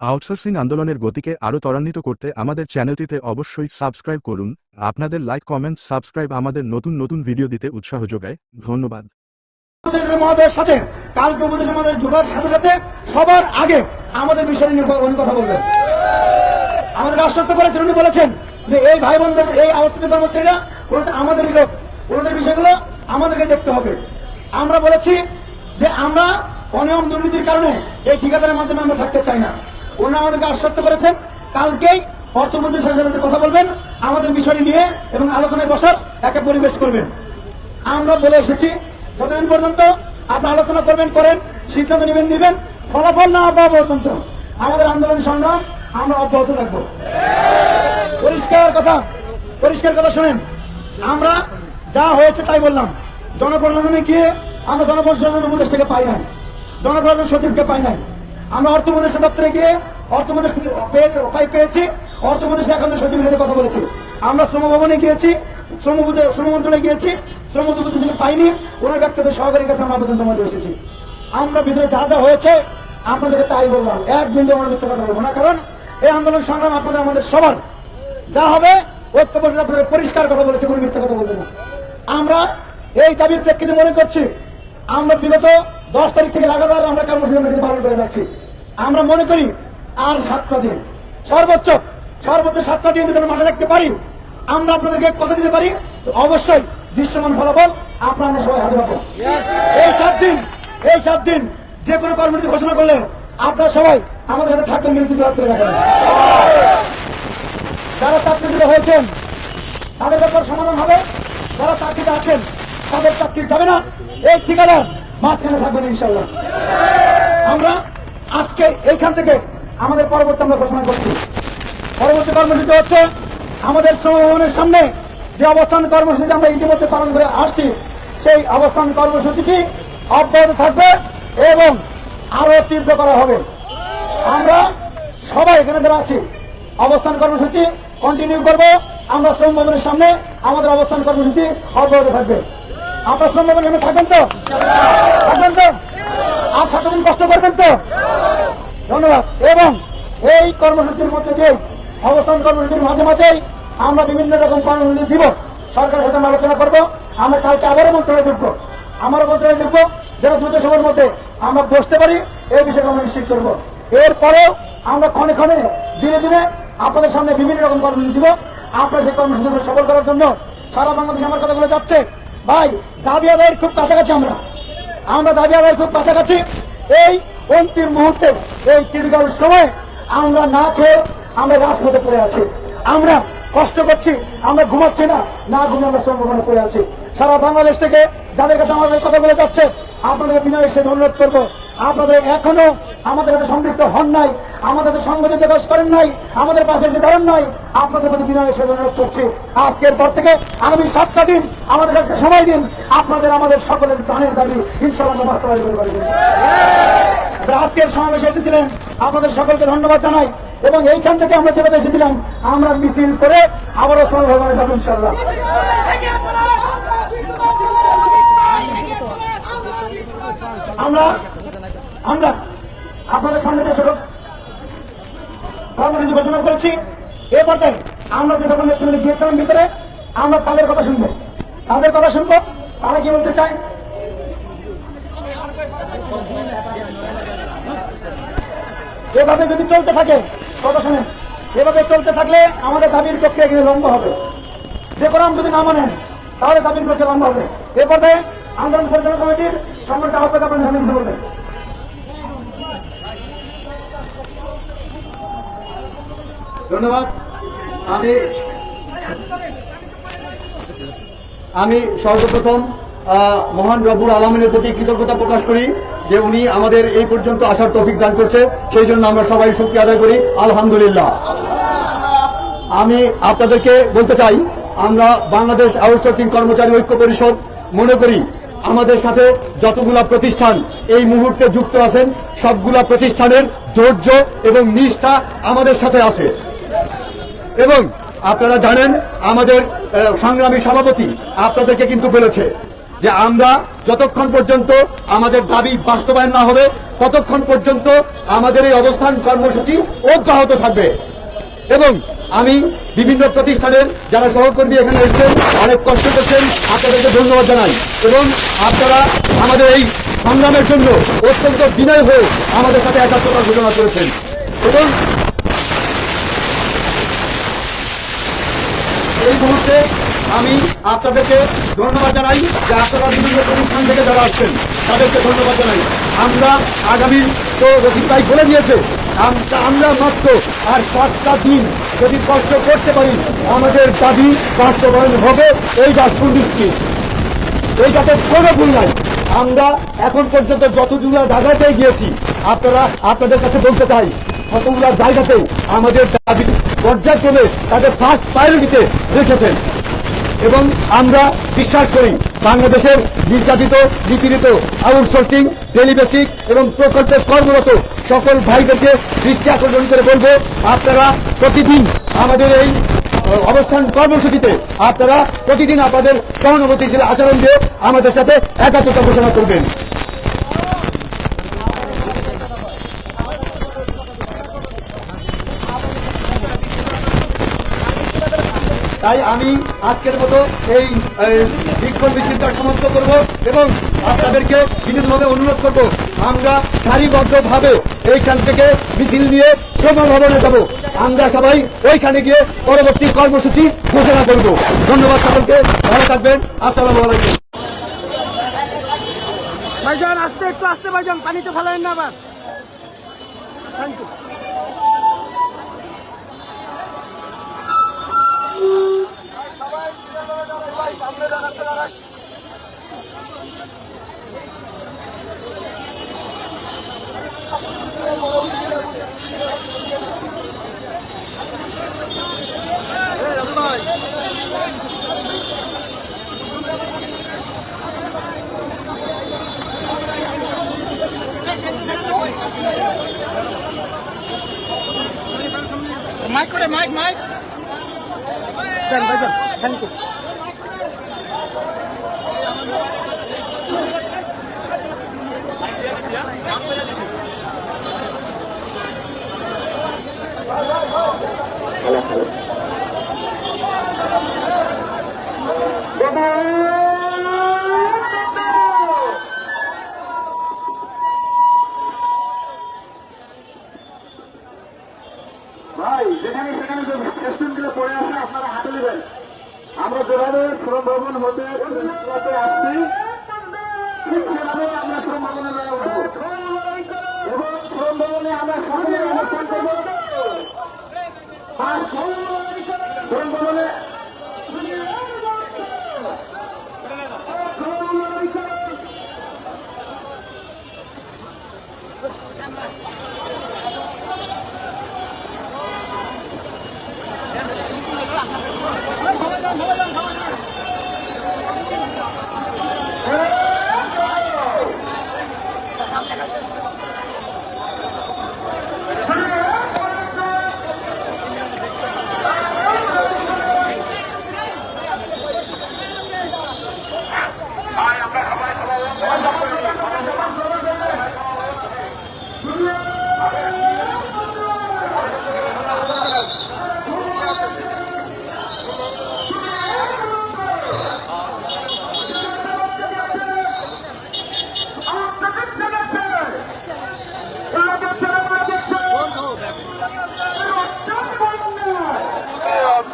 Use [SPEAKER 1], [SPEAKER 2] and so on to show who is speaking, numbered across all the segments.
[SPEAKER 1] Outsourcing আন্দোলনের গতিকে আরও ত্বরান্বিত করতে আমাদের চ্যানেলটিতে অবশ্যই সাবস্ক্রাইব করুন। আপনাদের লাইক, কমেন্ট, সাবস্ক্রাইব আমাদের নতুন নতুন ভিডিও দিতে উৎসাহ যোগায়। ধন্যবাদ।
[SPEAKER 2] সাথে, কালকে ঢোকার সাথে সাথে সবার আগে আমাদের বিষয় নিয়ে কথা বলবেন। আমাদের আশ্বস্ত করেছেন বলেছেন যে এই ভাই বোনদের এই আলোচিত কর্মচারীরা আমাদেরই লোক, ওনাদের বিষয়গুলো আমাদেরকে দেখতে হবে। আমরা বলেছি যে আমরা অনিয়ম দুর্নীতির কারণে এই ঠিকাদারের মাধ্যমে আমরা থাকতে চাই না। ওনারা আমাদেরকে আশ্বস্ত করেছেন, কালকেই অর্থমন্ত্রী সাথে কথা বলবেন, আমাদের বিষয়টি নিয়ে এবং আলোচনায় বসার একটা পরিবেশ করবেন। আমরা বলে এসেছি, যতদিন পর্যন্ত আপনি আলোচনা করবেন, করেন, সিদ্ধান্ত নেবেন নেবেন, ফলাফল না পাওয়া পর্যন্ত আমাদের আন্দোলন সংগ্রাম আমরা অব্যাহত রাখব। পরিষ্কার কথা পরিষ্কার কথা শোনেন, আমরা যা হয়েছে তাই বললাম। জনপ্রশাসনে গিয়ে আমরা জনপ্রশাসনের উপদেশ থেকে পাই নাই। জনপ্রশাসন সচিবকে পাই নাই। আমরা অর্থ উপদেষ্টা দপ্তরে গিয়ে অর্থ উপদেশ থেকে পেয়ে- পাই পেয়েছি। অর্থ উপদেষ্টা এখন সচিবের সাথে কথা বলেছি। আমরা শ্রম ভবনে গিয়েছি শ্রম শ্রম মন্ত্রণালয়ে গিয়েছি শ্রম থেকে পাইনি, ওনার ব্যক্তিগত সহকারীর কাছে আমরা পর্যন্ত আমাদের এসেছি। আমরা ভিতরে যা যা হয়েছে, আপনাদেরকে তাই বললাম। এক বিন্দু আমরা মিথ্যা কথা বলব না, কারণ এই আন্দোলন সংগ্রাম আপনাদের আমাদের সবার। যা হবে ঐক্যবদ্ধ আপনাদের পরিষ্কার কথা বলেছে, কোনো মিথ্যা কথা বলবে না। আমরা এই দাবির প্রেক্ষিতে মনে করছি, আমরা বিগত দশ তারিখ থেকে লাগাতার আমরা কর্মসূচি পালন করে যাচ্ছি। আমরা মনে করি আর সাতটা দিন। সর্বোচ্চ সর্বোচ্চ সাতটা দিন যদি মাঠে রাখতে পারি, আমরা আপনাদেরকে কথা দিতে পারি, অবশ্যই দৃশ্যমান ফলাফল আপনারা সবাই হাতে পাবো এই সাত দিন, এই সাত দিন যে কোনো কর্মসূচি ঘোষণা করলে আপনারা সবাই আমাদের সাথে থাকবেন কিন্তু যারা চাকরিতে হয়েছেন, তাদের ব্যাপার সমাধান হবে। যারা চাকরিতে আছেন, তাদের চাকরি যাবে না। এই ঠিকাদার মাঝখানে থাকবেন ইনশাল্লাহ আমরা আজকে এইখান থেকে আমাদের পরবর্তী আমরা ঘোষণা করছি। পরবর্তী কর্মসূচি হচ্ছে আমাদের শ্রম ভবনের সামনে যে অবস্থান কর্মসূচি আমরা ইতিমধ্যে পালন করে আসছি, সেই অবস্থান কর্মসূচিটি অব্যাহত থাকবে এবং আরও তীব্র করা হবে। আমরা সবাই এখানে যারা আছি, অবস্থান কর্মসূচি কন্টিনিউ করব। আমরা শ্রম ভবনের সামনে আমাদের অবস্থান কর্মসূচি অব্যাহত থাকবে। আপনার শ্রম সামনে থাকবেন তো? থাকবেন তো? আর সাত দিন কষ্ট করবেন তো? ধন্যবাদ। এবং এই কর্মসূচির মধ্যে দিয়ে, অবস্থান কর্মসূচির মাঝে মাঝেই আমরা বিভিন্ন রকম কর্মসূচি দিব। সরকারের সাথে আলোচনা করব। আমরা কালকে আবারও মন্ত্রণালয় ঢুকবো। আমারও মন্ত্রণালয় ঢুকবো। যেন দ্রুত সময়ের মধ্যে আমরা বসতে পারি, এই বিষয়ে আমরা নিশ্চিত করব। এরপরেও আমরা ক্ষণে ক্ষণে, দিনে দিনে আপনাদের সামনে বিভিন্ন রকম কর্মসূচি দিব। আপনারা সেই কর্মসূচিগুলো সফল করার জন্য সারা বাংলাদেশে আমার কথাগুলো যাচ্ছে। ভাই দাবি আদায়ের খুব কাছাকাছি আমরা। আমরা দাবি আদায়ের খুব কাছাকাছি। এই অন্তিম মুহূর্তে, এই ক্রিটিক্যাল সময় আমরা না খেয়ে আমরা রাজপথে পড়ে আছি। আমরা কষ্ট করছি, আমরা ঘুমাচ্ছি না না ঘুমিয়ে আমরা শ্রমভবনে পড়ে আছি। সারা বাংলাদেশ থেকে যাদের কাছে আমাদের কথাগুলো যাচ্ছে, আপনাদের বিনয়ের সে অনুরোধ করব। আপনাদের এখনও আমাদের কাছে সম্পৃক্ত হন নাই, আমাদের কাছে সংগতি প্রকাশ করেন নাই, আমাদের পাশে এসে দাঁড়ান নাই, আপনাদের প্রতি বিনয়ের সে অনুরোধ করছি। আজকের পর থেকে আগামী সাতটা দিন আমাদের একটা সময় দিন, আপনাদের আমাদের সকলের প্রাণের দাবি ইনশাল্লাহ বাস্তবায়ন করে পারবেন আজকের সমাবেশে এসেছিলেন, আপনাদের সকলকে ধন্যবাদ জানাই এবং এইখান থেকে আমরা যেভাবে এসেছিলাম, আমরা মিছিল করে আবারও সমাবেশ যাব ইনশাল্লাহ আমরা আমরা আপনাদের সামনে যে সকল কর্মসূচি ঘোষণা করেছি, এ পর্যায়ে আমরা যে সকল নেতৃত্বে গিয়েছিলাম ভিতরে, আমরা তাদের কথা শুনব। তাদের কথা শুনব, তারা কি বলতে চায়? এভাবে যদি চলতে থাকে, কথা শুনেন, এভাবে চলতে থাকলে আমাদের দাবির প্রক্রিয়া কিন্তু লম্বা হবে। যে কোরআন যদি না মানেন, তাহলে দাবির প্রক্রিয়া লম্বা হবে। এ পর্যায়ে আন্দোলন পরিচালনা কমিটির সম্মানিত আহ্বায়ক আপনাদের সামনে বলবেন
[SPEAKER 3] ধন্যবাদ। আমি আমি সর্বপ্রথম মহান রব্বুর আলমিনের প্রতি কৃতজ্ঞতা প্রকাশ করি যে উনি আমাদের এই পর্যন্ত আসার তৌফিক দান করছে। সেই জন্য আমরা সবাই শুক্রিয়া আদায় করি। আলহামদুলিল্লাহ। আমি আপনাদেরকে বলতে চাই, আমরা বাংলাদেশ আউটসোর্সিং কর্মচারী ঐক্য পরিষদ মনে করি, আমাদের সাথে যতগুলা প্রতিষ্ঠান এই মুহূর্তে যুক্ত আছেন, সবগুলা প্রতিষ্ঠানের ধৈর্য এবং নিষ্ঠা আমাদের সাথে আছে। এবং আপনারা জানেন আমাদের সংগ্রামী সভাপতি আপনাদেরকে কিন্তু বলেছে যে আমরা যতক্ষণ পর্যন্ত আমাদের দাবি বাস্তবায়ন না হবে, ততক্ষণ পর্যন্ত আমাদের এই অবস্থান কর্মসূচি অব্যাহত থাকবে। এবং আমি বিভিন্ন প্রতিষ্ঠানের যারা সহকর্মী এখানে এসেছেন, অনেক কষ্ট করছেন আপনাদেরকে ধন্যবাদ জানাই। এবং আপনারা আমাদের এই সংগ্রামের জন্য অত্যন্ত বিনয় হয়ে আমাদের সাথে একাত্মতা ঘোষণা করেছেন। এবং এই মুহূর্তে আমি আপনাদেরকে ধন্যবাদ জানাই যে আপনারা বিভিন্ন প্রতিষ্ঠান থেকে যারা আসছেন, তাদেরকে ধন্যবাদ জানাই। আমরা আগামী তো রফিক ভাই বলে দিয়েছে, আমরা মাত্র আর পাঁচটা দিন যদি কষ্ট করতে পারি, আমাদের দাবি বাস্তবায়ন হবে এইটা সুনিশ্চিত এইটাতে কোনো ভুল নাই, আমরা এখন পর্যন্ত যতগুলো জায়গাতে গিয়েছি, আপনারা আপনাদের কাছে বলতে চাই কতগুলো জায়গাতেও আমাদের দাবি পর্যায়ক্রমে তাদের ফার্স্ট প্রায়োরিটিতে রেখেছেন। এবং আমরা বিশ্বাস করি, বাংলাদেশের নির্যাতিত, নিপীড়িত আউটসোর্সিং টেলিবেসিক এবং প্রকল্পে কর্মরত সকল ভাইদেরকে দৃষ্টি আকর্ষণ করে বলব, আপনারা প্রতিদিন আমাদের এই অবস্থান কর্মসূচিতে আপনারা প্রতিদিন আপনাদের সহানুভূতিশীল আচরণ দিয়ে আমাদের সাথে একাত্মতা ঘোষণা করবেন। তাই আমি আজকের মতো এই বিক্ষোভ মিছিলটা সমাপ্ত করব এবং আপনাদেরকে বিনীতভাবে অনুরোধ করব, আমরা সারিবদ্ধভাবে এইখান থেকে মিছিল নিয়ে শ্রম ভবনে যাব। আমরা সবাই ওইখানে গিয়ে পরবর্তী কর্মসূচি ঘোষণা করব। ধন্যবাদ সকলকে, ভালো থাকবেন, আসসালামু আলাইকুম।
[SPEAKER 4] ভাইজান আস্তে একটু আস্তে ভাইজান, পানিতে ফেলাইন না আবার। Thank you Mike. Thank you Mike দেন
[SPEAKER 3] হয় যেখানে সেখানে যে স্টেশনগুলো পড়ে আছে, আপনারা হাতে নেবেন। আমরা যেভাবে শ্রম ভবন হতে আসছি আমরা শ্রম ভবনে এবং শ্রম ভবনে আমরা সকলে অনুষ্ঠান করব। শ্রম ভবনে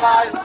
[SPEAKER 3] my